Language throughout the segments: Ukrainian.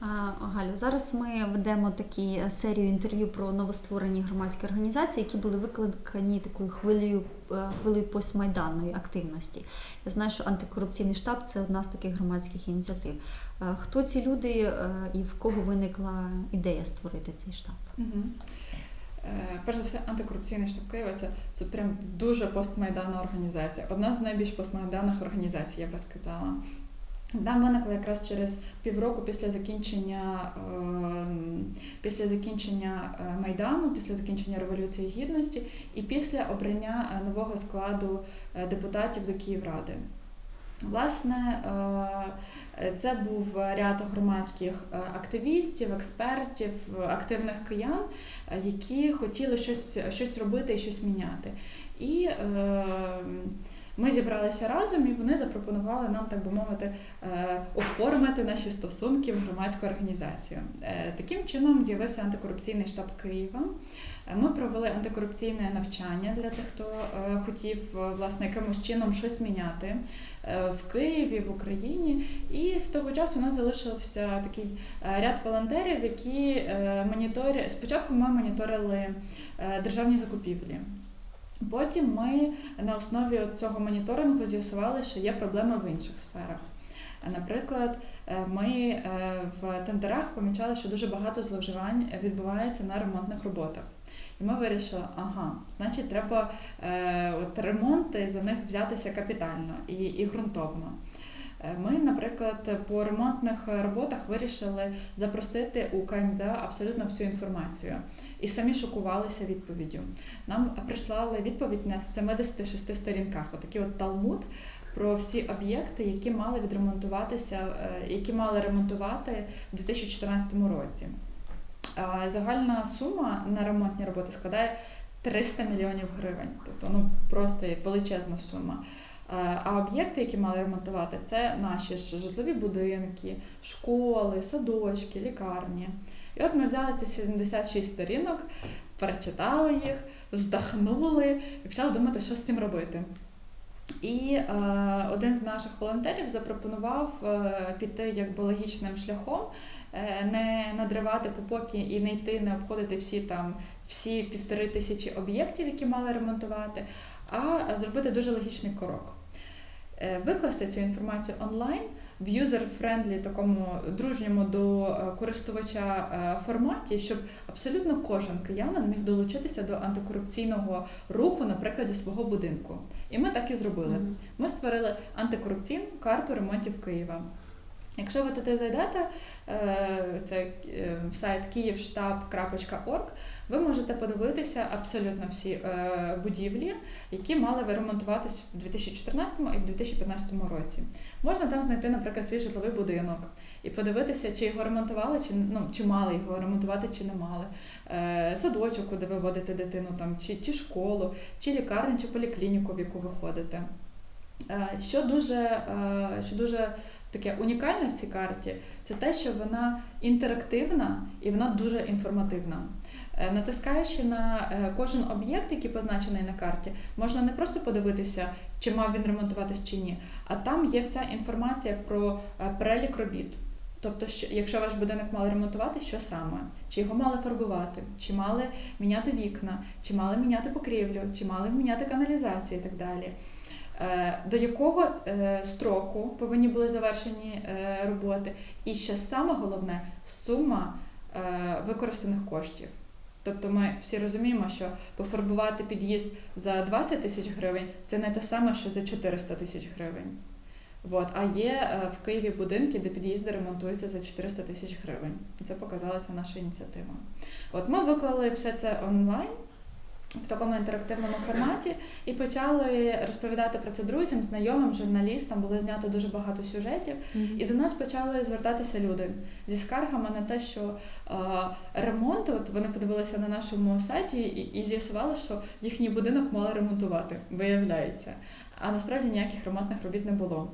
Галю, зараз ми ведемо такі е, серію інтерв'ю про новостворені громадські організації, які були викликані такою хвилею, е, хвилею постмайданної активності. Я знаю, що антикорупційний штаб це одна з таких громадських ініціатив. Е, Хто ці люди і в кого виникла ідея створити цей штаб? Е, Перш за все, антикорупційний штаб Києва це, це прям дуже постмайданна організація. Одна з найбільш постмайданних організацій, я би сказала. Нам виникла якраз через півроку після закінчення, ем, після закінчення е, Майдану, після закінчення Революції Гідності і після обрання е, нового складу е, депутатів до Київради. Власне, е, це був ряд громадських е, активістів, експертів, активних киян, е, які хотіли щось, щось робити і щось міняти. І е, ми зібралися разом, і вони запропонували нам, так би мовити, е, оформити наші стосунки в громадську організацію. Е, Таким чином з'явився антикорупційний штаб Києва. Е, Ми провели антикорупційне навчання для тих, хто хотів власне якимось чином щось міняти в Києві, в Україні. І з того часу у нас залишився такий ряд волонтерів, які моніторі... спочатку ми моніторили державні закупівлі. Потім ми на основі цього моніторингу з'ясували, що є проблеми в інших сферах. Наприклад, е, ми е, в тендерах помічали, що дуже багато зловживань відбувається на ремонтних роботах. І ми вирішили, ага, значить, треба е, от ремонти за них взятися капітально і, і ґрунтовно. Ми, наприклад, по ремонтних роботах вирішили запросити у КМДА абсолютно всю інформацію і самі шокувалися відповіддю. Нам прислали відповідь на 76 сторінках, отакий от талмуд про всі об'єкти, які мали відремонтуватися, е, які мали ремонтувати в 2014 році. Загальна сума на ремонтні роботи складає 300 мільйонів гривень, тобто ну просто величезна сума. Е, А об'єкти, які мали ремонтувати, це наші ж житлові будинки, школи, садочки, лікарні. І от ми взяли ці 76 сторінок, перечитали їх, вздохнули і почали думати, що з цим робити. І е, один з наших волонтерів запропонував е, піти якби логічним шляхом, е, не надривати попоки і не йти, не обходити всі там всі півтори тисячі об'єктів, які мали ремонтувати, а зробити дуже логічний крок. Е, Викласти цю інформацію онлайн в юзер-френдлі, такому дружньому до е, користувача е, форматі, щоб абсолютно кожен киянин міг долучитися до антикорупційного руху на прикладі свого будинку. І ми так і зробили. Ми створили антикорупційну карту ремонтів Києва. Якщо ви туди зайдете, е, це е, сайт київштаб.орг, ви можете подивитися абсолютно всі е, будівлі, які мали ремонтуватись в 2014 і в 2015 році. Можна там знайти, наприклад, свій житловий будинок і подивитися, чи його ремонтували, чи ну чи мали його ремонтувати, чи не мали. Садочок, куди ви водите дитину, там чи, чи школу, чи лікарню, чи поліклініку, в яку ви ходите. Що дуже, що дуже таке унікальне в цій карті, це те, що вона інтерактивна і вона дуже інформативна. Е, Натискаючи на е, кожен об'єкт, який позначений на карті, можна не просто подивитися, чи мав він ремонтуватись чи ні, а там є вся інформація про е, перелік робіт. Тобто, якщо ваш будинок мали ремонтувати, що саме? Чи його мали фарбувати, чи мали міняти вікна, чи мали міняти покрівлю, чи мали міняти каналізацію і так далі. Е, До якого е, строку повинні були завершені е, роботи, і що саме головне сума використаних коштів. Тобто ми всі розуміємо, що пофарбувати під'їзд за 20 тисяч гривень це не те саме, що за 400 тисяч гривень. От. А є в Києві будинки, де під'їзди ремонтуються за 400 тисяч гривень. Це показала ця наша ініціатива. От ми виклали все це онлайн в такому інтерактивному форматі і почали розповідати про це друзям, знайомим, журналістам. Було знято дуже багато сюжетів. І до нас почали звертатися люди зі скаргами на те, що е, ремонт, от вони подивилися на нашому сайті і, і з'ясували, що їхній будинок мали ремонтувати, виявляється. А насправді ніяких ремонтних робіт не було.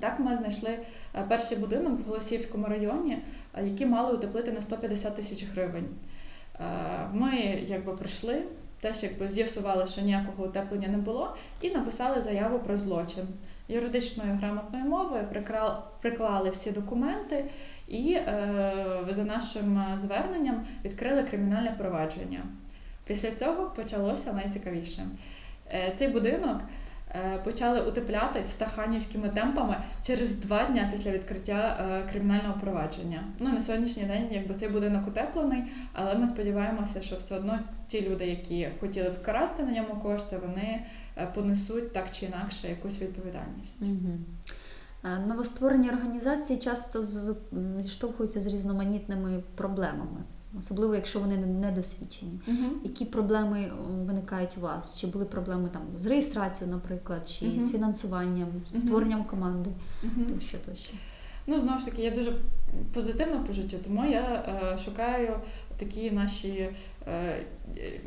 Так ми знайшли е, перший будинок в Голосіївському районі, е, який мали утеплити на 150 тисяч гривень. Е, Ми якби прийшли, теж якби з'ясували, що ніякого утеплення не було, і написали заяву про злочин. юридичною грамотною мовою, приклали всі документи і е, за нашим е, зверненням відкрили кримінальне провадження. Після цього почалося найцікавіше. Е, Цей будинок почали утепляти стаханівськими темпами через два дні після відкриття е, кримінального провадження. Ну на сьогоднішній день, якби цей будинок утеплений, але ми сподіваємося, що все одно ті люди, які хотіли вкрасти на ньому кошти, вони е, понесуть так чи інакше якусь відповідальність. Е, Новостворені організації часто зіштовхуються з різноманітними проблемами, особливо якщо вони не- недосвідчені. Які проблеми виникають у вас? Чи були проблеми там з реєстрацією, наприклад, чи Мгм. з фінансуванням, Мгм. створенням команди, Мгм. тощо тощо? Ну, знову ж таки, я дуже позитивна по життю, тому я е, шукаю такі наші. Е, е,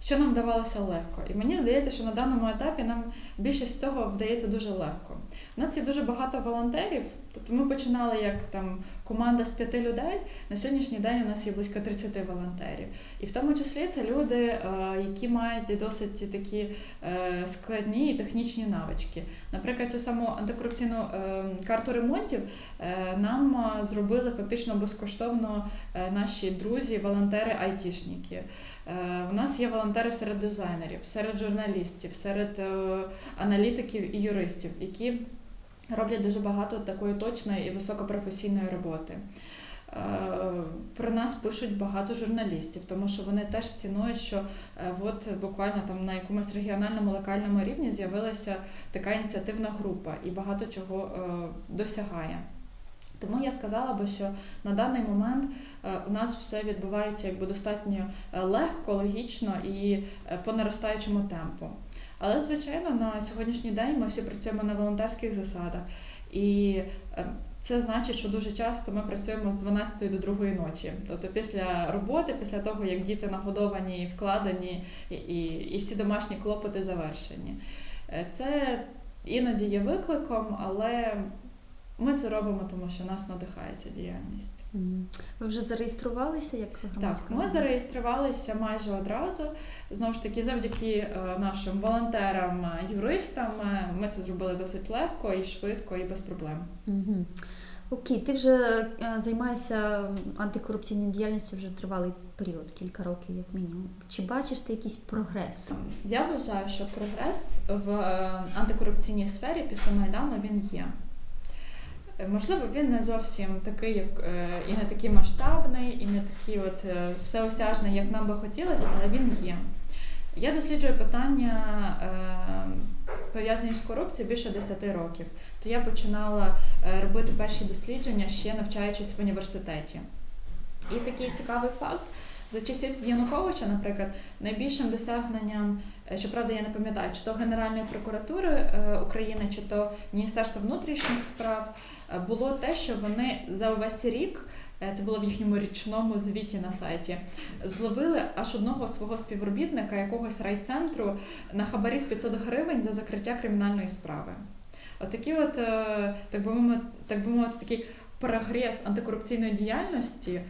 що нам давалося легко. І мені здається, що на даному етапі нам більшість всього вдається дуже легко. У нас є дуже багато волонтерів. Тобто ми починали як там команда з п'яти людей. На сьогоднішній день у нас є близько 30 волонтерів. І в тому числі це люди, е, які мають досить такі е, складні і технічні навички. Наприклад, цю саму антикорупційну е, карту ремонтів нам зробили фактично безкоштовно наші друзі, волонтери айтішники. Е, У нас є волонтери серед дизайнерів, серед журналістів, серед е, аналітиків і юристів, які роблять дуже багато такої точної і високопрофесійної роботи. Е, Про нас пишуть багато журналістів, тому що вони теж цінують, що е, от буквально там на якомусь регіональному локальному рівні з'явилася така ініціативна група і багато чого е, досягає. Тому я сказала би, що на даний момент е, у нас все відбувається якби достатньо е, легко, логічно і е, по наростаючому темпу. Але, звичайно, на сьогоднішній день ми всі працюємо на волонтерських засадах. І це значить, що дуже часто ми працюємо з 12 до 2 ночі. Тобто після роботи, після того, як діти нагодовані і вкладені, і, і, і всі домашні клопоти завершені. Це іноді є викликом, але ми це робимо, тому що нас надихає ця діяльність. Ви вже зареєструвалися як Так, ми зареєструвалися майже одразу. Знову ж таки, завдяки е, нашим волонтерам, е, юристам, е, ми це зробили досить легко і швидко, і без проблем. Мгм. Окей, ти вже займаєшся антикорупційною діяльністю вже тривалий період, кілька років, як мінімум. Чи бачиш ти якийсь прогрес? Я вважаю, що прогрес в антикорупційній сфері після Майдану він є. Е, Можливо, він не зовсім такий, як е, і не такий масштабний, і не такий от е, всеосяжний, як нам би хотілося, але він є. Я досліджую питання пов'язані з корупцією більше 10 років. То я починала робити перші дослідження ще навчаючись в університеті. І такий цікавий факт. За часів Януковича, наприклад, найбільшим досягненням, е, щоправда, я не пам'ятаю, чи то Генеральної прокуратури е, України, чи то Міністерства внутрішніх справ, е, було те, що вони за увесь рік, це було в їхньому річному звіті на сайті, зловили аж одного свого співробітника якогось райцентру на хабарів 500 гривень за закриття кримінальної справи. Отакі, от, так би мовити, так би мовити, такий прогрес антикорупційної діяльності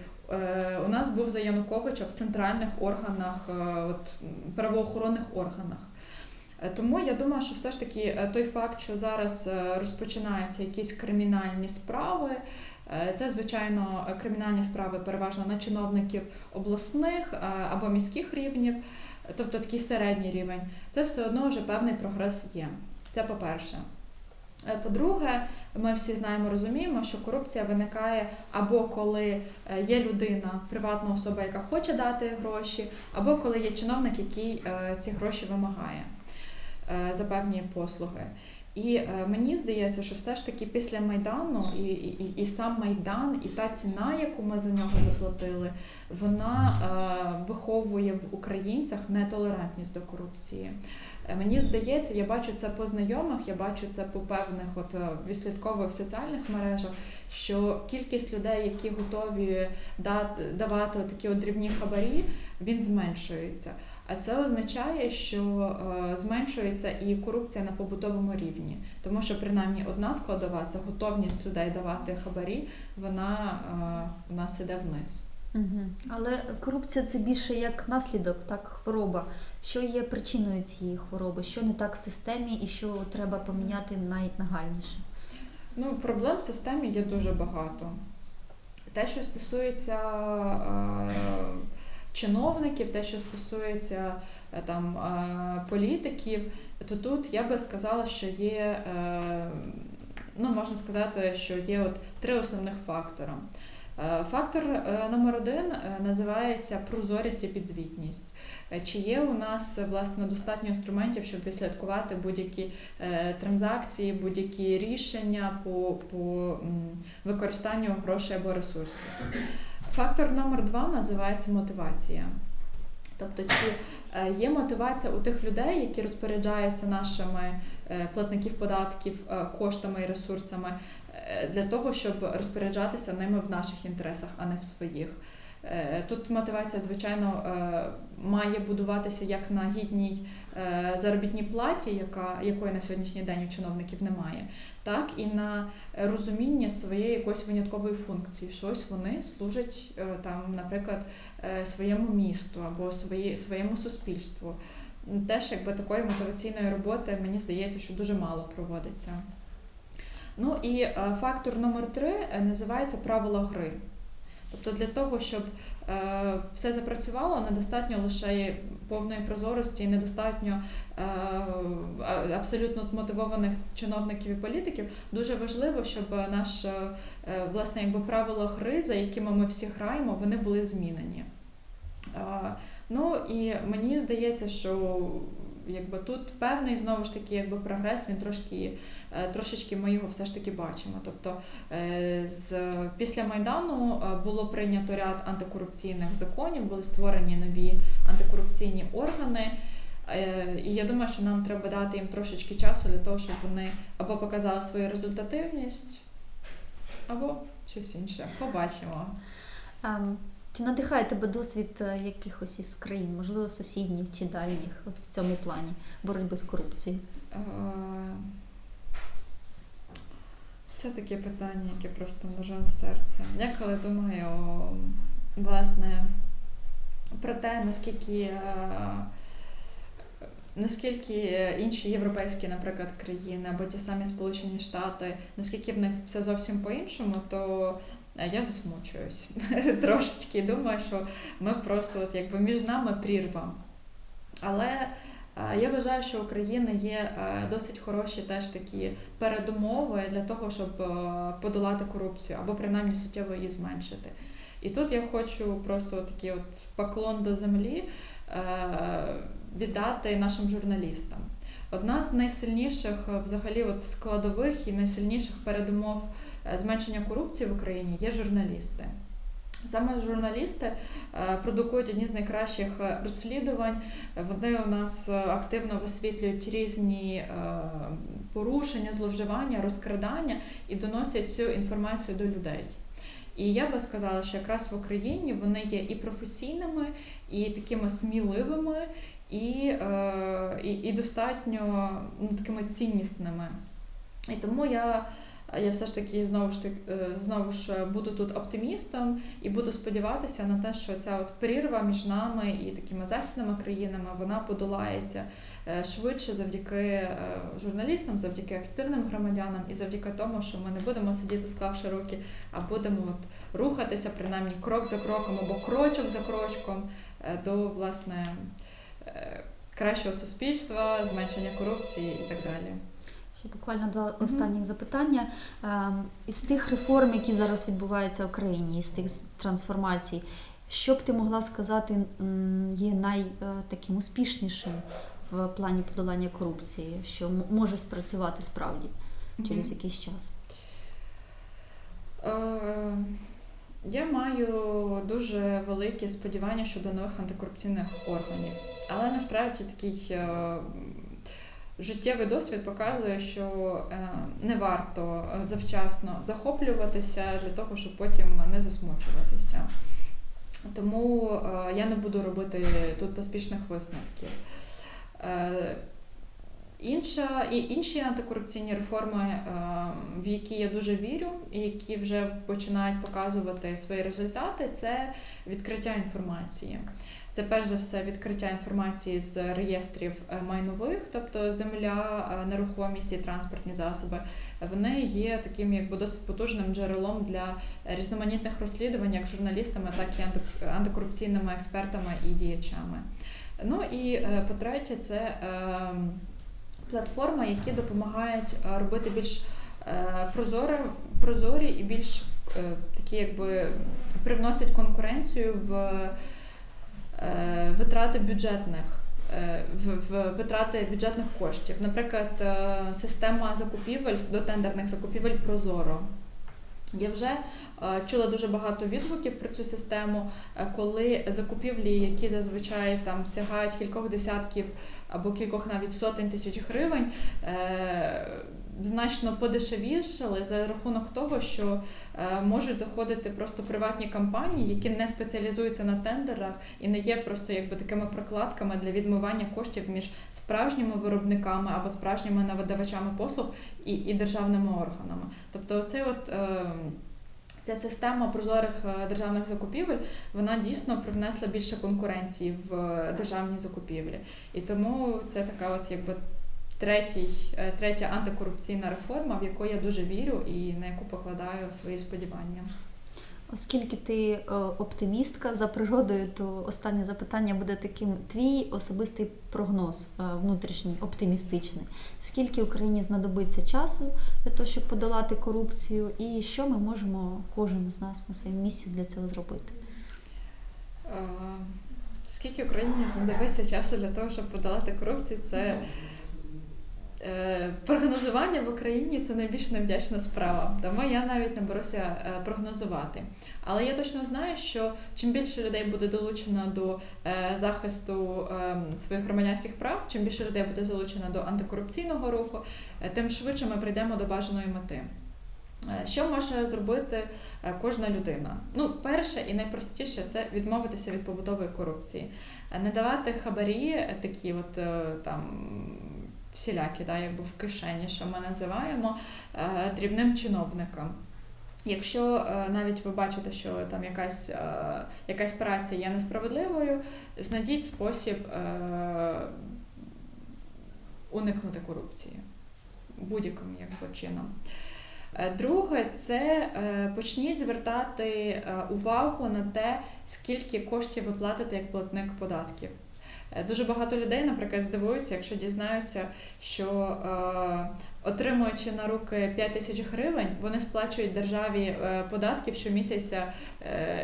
у нас був за Януковича в центральних органах, е, от, правоохоронних органах. Е, Тому я думаю, що все ж таки е, той факт, що зараз е, розпочинаються якісь кримінальні справи, е, це, звичайно, е, кримінальні справи переважно на чиновників обласних е, або міських рівнів, е, тобто такий середній рівень, це все одно вже певний прогрес є. Це по-перше. Е, По-друге, ми всі знаємо, розуміємо, що корупція виникає або коли е, є людина, приватна особа, яка хоче дати гроші, або коли є чиновник, який е, ці гроші вимагає за певні послуги. І мені здається, що все ж таки після Майдану і, і, і сам Майдан, і та ціна, яку ми за нього заплатили, вона е, виховує в українцях нетолерантність до корупції. Е, Мені здається, я бачу це по знайомих, я бачу це по певних, от е, відслідковую в соціальних мережах, що кількість людей, які готові давати такі от дрібні хабарі, він зменшується. А це означає, що е, зменшується і корупція на побутовому рівні, тому що принаймні одна складова це готовність людей давати хабарі, вона у нас іде вниз. Угу. Але корупція це більше як наслідок, так, хвороба. Що є причиною цієї хвороби? Що не так в системі і що треба поміняти найнагальніше? Ну, проблем в системі є дуже багато. Те, що стосується е, чиновників, те, що стосується е, там, е, політиків, то тут я би сказала, що є, е, ну, можна сказати, що є от три основних фактора. Е, Фактор е, номер один е, називається прозорість і підзвітність. Чи є у нас власне достатньо інструментів, щоб відслідкувати будь-які транзакції, будь-які рішення по, по використанню грошей або ресурсів? Фактор номер два називається мотивація. Тобто, чи є мотивація у тих людей, які розпоряджаються нашими платників податків коштами і ресурсами для того, щоб розпоряджатися ними в наших інтересах, а не в своїх. Е, Тут мотивація, звичайно, е, має будуватися як на гідній е, заробітній платі, яка, якої на сьогоднішній день у чиновників немає, так і на розуміння своєї якоїсь виняткової функції, що вони служать е, там, наприклад, е, своєму місту або свої, своєму суспільству. Теж якби такої мотиваційної роботи мені здається, що дуже мало проводиться. Ну і е, фактор номер три е, називається правила гри. Тобто для того, щоб е, все запрацювало, недостатньо лише повної прозорості, недостатньо е, абсолютно змотивованих чиновників і політиків. Дуже важливо, щоб наш власне якби правила гри, за якими ми всі граємо, вони були змінені. Ну і мені здається, що якби тут певний знову ж таки якби прогрес, він трошки е, трошечки ми його все ж таки бачимо. Тобто е, з після майдану е, було прийнято ряд антикорупційних законів, були створені нові антикорупційні органи. І я думаю, що нам треба дати їм трошечки часу для того, щоб вони або показали свою результативність, або щось інше. Побачимо. Ем, Чи надихає тебе досвід е, якихось із країн, можливо, сусідніх чи дальніх, от в цьому плані боротьби з корупцією? Е, Це таке питання, яке просто ножем в серце. Я коли думаю, власне, про те, наскільки, е, наскільки інші європейські, наприклад, країни або ті самі Сполучені Штати, наскільки в них все зовсім по-іншому, то я засмучуюсь трошечки і думаю, що ми просто от, якби між нами прірва. Але я вважаю, що у України є е, досить хороші теж такі передумови для того, щоб е, подолати корупцію або принаймні суттєво її зменшити. І тут я хочу просто такий от поклон до землі е, віддати нашим журналістам. Одна з найсильніших е, взагалі от складових і найсильніших передумов е, зменшення корупції в Україні є журналісти. Саме журналісти е, продукують одні з найкращих розслідувань. Вони у нас активно висвітлюють різні порушення, зловживання, розкрадання і доносять цю інформацію до людей. І я би сказала, що якраз в Україні вони є і професійними, і такими сміливими, і, е, і, і достатньо ну, такими ціннісними. І тому я, я все ж таки знову ж е, знову ж буду тут оптимістом і буду сподіватися на те, що ця от прірва між нами і такими західними країнами вона подолається е, швидше завдяки е, журналістам, завдяки активним громадянам і завдяки тому, що ми не будемо сидіти склавши руки, а будемо от рухатися принаймні крок за кроком або крочок за крочком е, до власне е, кращого суспільства, зменшення корупції і так далі. Ще буквально два останніх запитання. Ем, Із тих реформ, які зараз відбуваються в Україні, із тих трансформацій, що б ти могла сказати є най е, успішнішим в плані подолання корупції, що може спрацювати справді через Мгм. якийсь час? Е, Я маю дуже великі сподівання щодо нових антикорупційних органів. Але насправді такий е, життєвий досвід показує, що е, не варто завчасно захоплюватися для того, щоб потім не засмучуватися. Тому е, я не буду робити тут поспішних висновків. Інша і інші антикорупційні реформи, в які я дуже вірю, і які вже починають показувати свої результати, це відкриття інформації. Це перш за все відкриття інформації з реєстрів е, майнових, тобто земля, е, нерухомість і транспортні засоби. Вони є таким якби досить потужним джерелом для різноманітних розслідувань, як журналістами, так і анти- антикорупційними експертами і діячами. Ну і е, по-третє, це платформи, які допомагають робити більш прозоре, прозорі і більш такі, якби привносять конкуренцію в витрати бюджетних. е, В, витрати бюджетних коштів, наприклад, е, система закупівель до тендерних закупівель Прозоро. Я вже е, чула дуже багато відгуків про цю систему, е, коли закупівлі, які зазвичай там сягають кількох десятків або кількох навіть сотень тисяч гривень, е, значно подешевішали за рахунок того, що е, можуть заходити просто приватні компанії, які не спеціалізуються на тендерах і не є просто якби такими прокладками для відмивання коштів між справжніми виробниками або справжніми надавачами послуг і, і державними органами. Тобто, цей от. Е, Ця система прозорих е, державних закупівель вона дійсно привнесла більше конкуренції в державні закупівлі. І тому це така, от якби третій, е, третя антикорупційна реформа, в яку я дуже вірю і на яку покладаю свої сподівання. Оскільки ти е, оптимістка за природою, то останнє запитання буде таким: твій особистий прогноз е, внутрішній, оптимістичний. Скільки Україні знадобиться часу для того, щоб подолати корупцію, і що ми можемо кожен з нас на своєму місці для цього зробити? Скільки Україні знадобиться часу для того, щоб подолати корупцію, це прогнозування в Україні це найбільш невдячна справа. Тому я навіть не беруся е, прогнозувати. Але я точно знаю, що чим більше людей буде долучено до е, захисту е, своїх громадянських прав, чим більше людей буде залучено до антикорупційного руху, е, тим швидше ми прийдемо до бажаної мети. Е, Що може зробити е, кожна людина? Ну, перше і найпростіше це відмовитися від побутової корупції, Е, не давати хабарі е, такі, от е, там всілякі, да, якби в кишені, що ми називаємо е, дрібним чиновникам. Якщо е, навіть ви бачите, що там якась, е, якась праця є несправедливою, знайдіть спосіб уникнути корупції будь-яким якби, чином. Друге, це почніть звертати увагу на те, скільки коштів ви платите як платник податків. Е, Дуже багато людей, наприклад, здивуються, якщо дізнаються, що е, отримуючи на руки 5 тисяч гривень, вони сплачують державі е, податків щомісяця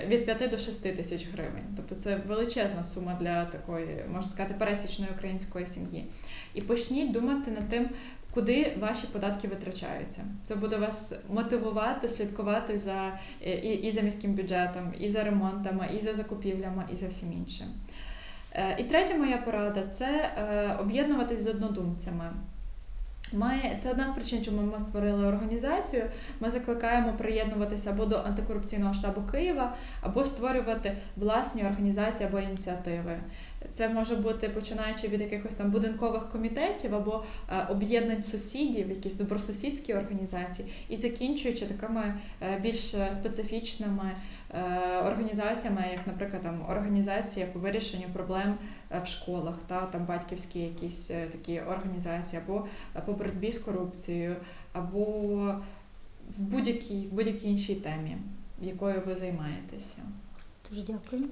від 5 до 6 тисяч гривень. Тобто це величезна сума для такої, можна сказати, пересічної української сім'ї. І почніть думати над тим, куди ваші податки витрачаються. Це буде вас мотивувати, слідкувати за і, і за міським бюджетом, і за ремонтами, і за закупівлями, і за всім іншим. Е, І третя моя порада це е, об'єднуватись з однодумцями. Ми, це одна з причин, чому ми створили організацію. Ми закликаємо приєднуватися або до антикорупційного штабу Києва, або створювати власні організації або ініціативи. Це може бути починаючи від якихось там будинкових комітетів або е, об'єднань сусідів, якісь добросусідські організації, і закінчуючи такими е, більш специфічними е, організаціями, як, наприклад, там організація по вирішенню проблем в школах, та там батьківські якісь такі організації, або по боротьбі з корупцією, або в будь-якій в будь-якій іншій темі, якою ви займаєтеся. Дуже дякую.